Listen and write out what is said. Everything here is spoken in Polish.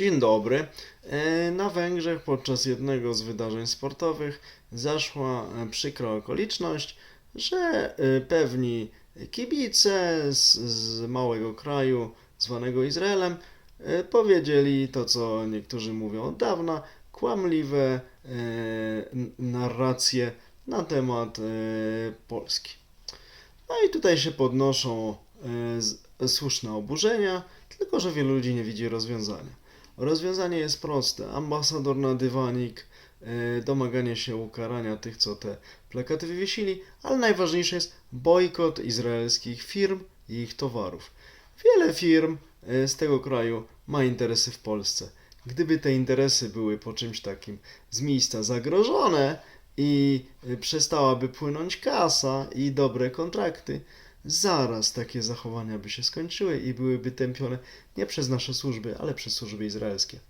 Dzień dobry. E, Na Węgrzech podczas jednego z wydarzeń sportowych zaszła e, przykra okoliczność, że e, pewni kibice z, z małego kraju zwanego Izraelem powiedzieli to, co niektórzy mówią od dawna, kłamliwe narracje na temat Polski. No i tutaj się podnoszą słuszne oburzenia, tylko że wielu ludzi nie widzi rozwiązania. Rozwiązanie jest proste. Ambasador na dywanik, e, domaganie się ukarania tych, co te plakaty wywiesili, ale najważniejsze jest bojkot izraelskich firm i ich towarów. Wiele firm e, z tego kraju ma interesy w Polsce. Gdyby te interesy były po czymś takim z miejsca zagrożone i e, przestałaby płynąć kasa i dobre kontrakty, zaraz takie zachowania by się skończyły i byłyby tępione nie przez nasze służby, ale przez służby izraelskie.